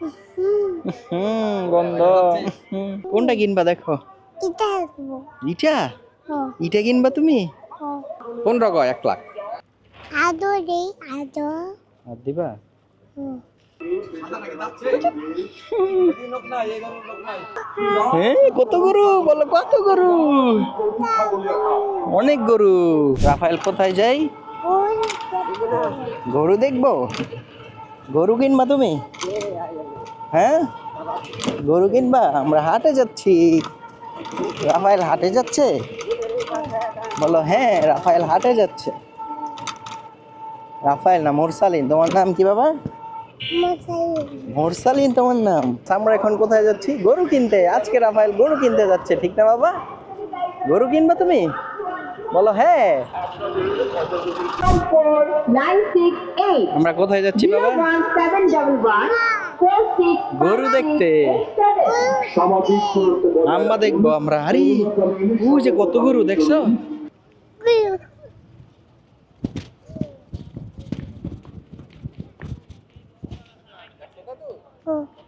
হুম গন্ধ। কোনটা কিনবা দেখো? আসব ইটা? ইটা কিনবা তুমি? ও কোন রকম এক লাখ। আদো রে আদো। আর দিবা? হ্যাঁ কত গরু? বলো কত গরু? অনেক গরু। রাফায়েল কোথায় যাই? গরু দেখব? গরু কিনবা তুমি? হ্যাঁ? গরু কিনবা? আমরা হাটে যাচ্ছি। রাফায়েল হাটে যাচ্ছে? বলো হ্যাঁ রাফায়েল হাটে যাচ্ছে। রাফায়েল না মোরসালিন। তোমার নাম কি বাবা? মোরসালিন। তোমার নাম? আমরা এখন কোথায় যাচ্ছি? গরু কিনতে। আজকে রাফায়েল গরু কিনতে যাচ্ছে ঠিক না বাবা? গরু কিনবা তুমি? বলো হ্যাঁ। আমরা কোথায় যাচ্ছি বাবা? গরু দেখতে। আমরা দেখব আমরা। আরে ও যে কত গরু দেখছ? কিটা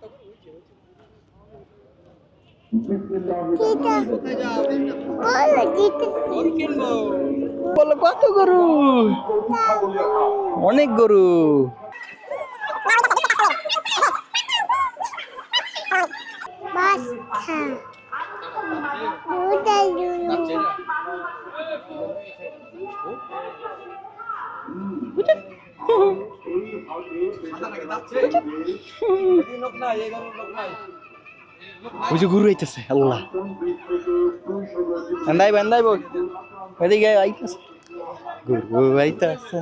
বলো কত গরু? অনেক গরু। বাস খা ওটাই গুরু ওই যে গরু আইতেছে আল্লাহ। এন্দাই বেন্দাই বল। এদিকে আইতেছে। গরু আইতেছে।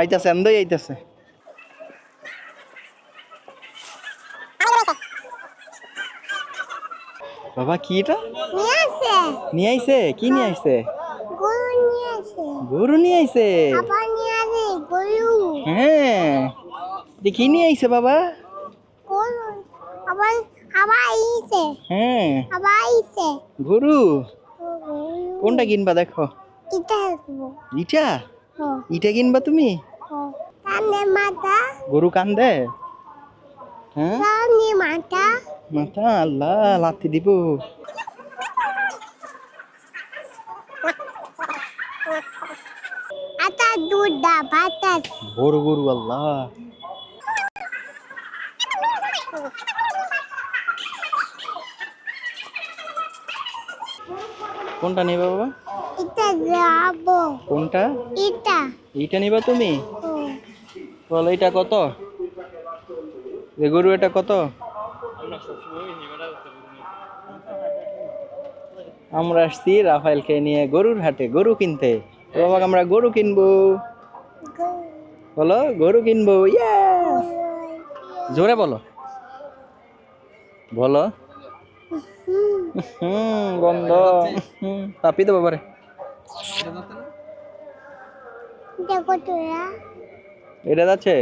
আইতেছে এন্দই আইতেছে। বাবা কি এটা? নিয়ে আইছে? কি নিয়ে আইছে? গরু নিয়ে আইছে? হ্যাঁ। কি নিয়ে আইছে বাবা? আবার হ্যাঁ। গরু কোনটা কিনবা দেখো? ইটা ইটা? কিনবা তুমি? মাথা। গরু কান্দে? হ্যাঁ? মাথা। মাথা আল্লাহ লাথি দিব। আটা দুধ দা বাতাস বড় গরু আল্লাহ। কোনটা নিবা বাবা? এটা যাব। কোনটা? এটা। এইটা নিবা তুমি? বলো এটা কত? গরু এটা কত? আমরা আসছি রাফায়েলকে নিয়ে গরুর হাটে গরু কিনতে। বাবা আমরা গরু কিনবো। বলো গরু কিনবো। Yes! জোরে বলো। বলো। হুম গন্ধ। তাপি তো বাবারে দেখো তোরা। এটা যাচ্ছে?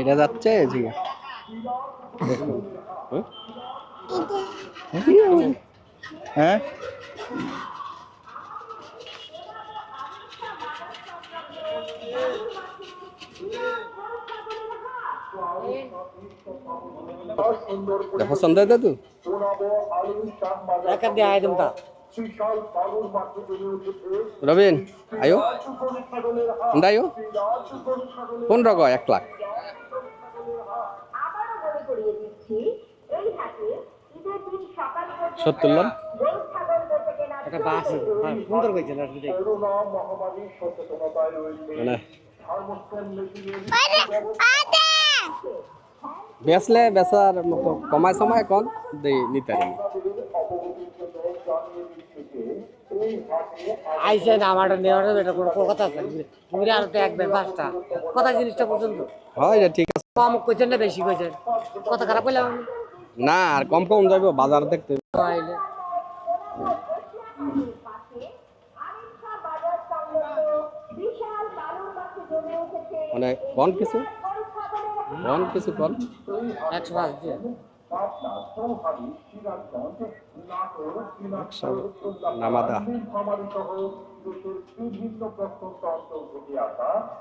এটা যাচ্ছে? জি। হ্যাঁ? পছন্দ হয় দাদু। রবিন আয়ো। আয়ো। কোন রকম এক লাখ। সত্তর লাখ একটা বাস সুন্দর মানে আরে আরে বেচলে বেচার মতো কমাই সময় দেই নিতে। পারি আইসে না আমার নেওয়ার এটা কোনো কথা আছে। ঘুরে আর তো এক বে পাঁচটা। কথা জিনিসটা পর্যন্ত হয় এটা ঠিক আছে। কম কইছেন না বেশি কইছেন কথা খারাপ কইলাম না আর কম কম যাইব বাজার দেখতে। আইলে মানে কোন কিছু? কোন কিছু কোন একশো পাঁচ দিয়ে নামাদা।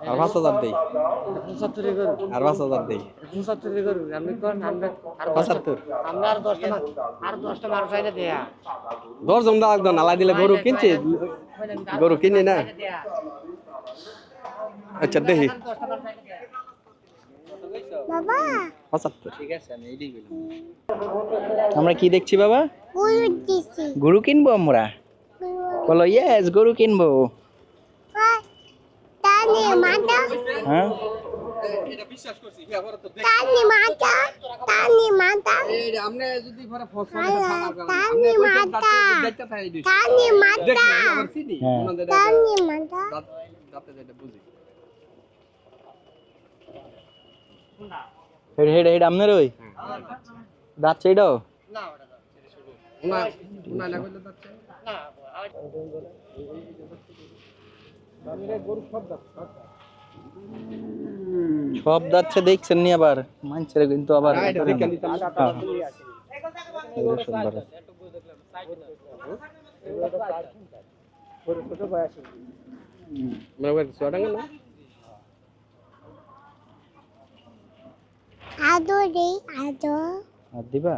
আর পাঁচ হাজার দেই। পঁচাত্তরে গরু আর পাঁচ হাজার দেই। পঁচাত্তরে গরু আপনি কোন আমরা আর পঁচাত্তর। আমরা আর দশটা আর দশটা মানুষ আইলে দেয়া। দশ জন একদম নালা দিলে গরু কিনছে? গরু কিনি না? আচ্ছা দেখি দশটা মানুষ আইলে দেয়া বাবা। পঁচাত্তর ঠিক আছে আমি এইটাই আমরা কি দেখছি বাবা? গরু কিনবো আমরা? বলো ইয়েস গরু কিনবো। মাতা হ্যাঁ মাতা তানি মাতা আপনি যদি পরে তানি মাতা তানি মাতা হ্যাঁ তানি মাতা হেড হেড হেড আপনার ওই? দাঁত সেইটাও সব যাচ্ছে দেখছেন নি আবার? মানছে কিন্তু আবার। হ্যাঁ। এগুলো সুন্দর। আছে। আদো। রে আদো আর দিবা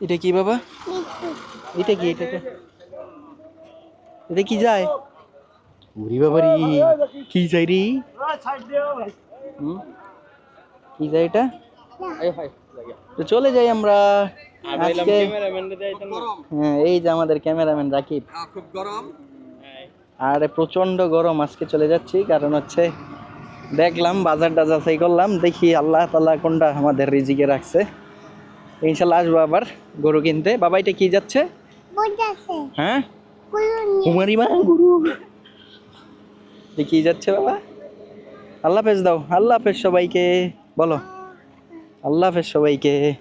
এটা কি বাবা? এটা কি এটা এটা কি যায়? উরি বাবা রে কি যায় রে? হুম? কি যায় এটা? তো চলে যাই আমরা। আজকে হ্যাঁ এই যে আমাদের ক্যামেরাম্যান রাকিব। খুব গরম। আর প্রচণ্ড গরম আজকে চলে যাচ্ছি কারণ হচ্ছে দেখলাম বাজারটা যাচাই করলাম দেখি আল্লাহ তাল্লাহ কোনটা আমাদের রিজিকে রাখছে। ইনশাল্লাহ আসব আবার গরু কিনতে। বাবা এটা কি যাচ্ছে? হ্যাঁ? কুমারী মা গরু। কি যাচ্ছে বাবা? আল্লাহ হাফেজ দাও আল্লাহ হাফেজ সবাইকে। বলো। আল্লাহ হাফেজ সবাইকে।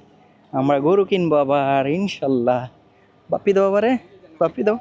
আমরা গরু কিনবো আবার ইনশাল্লাহ। বাপি দাও আবারে। বাপি দাও।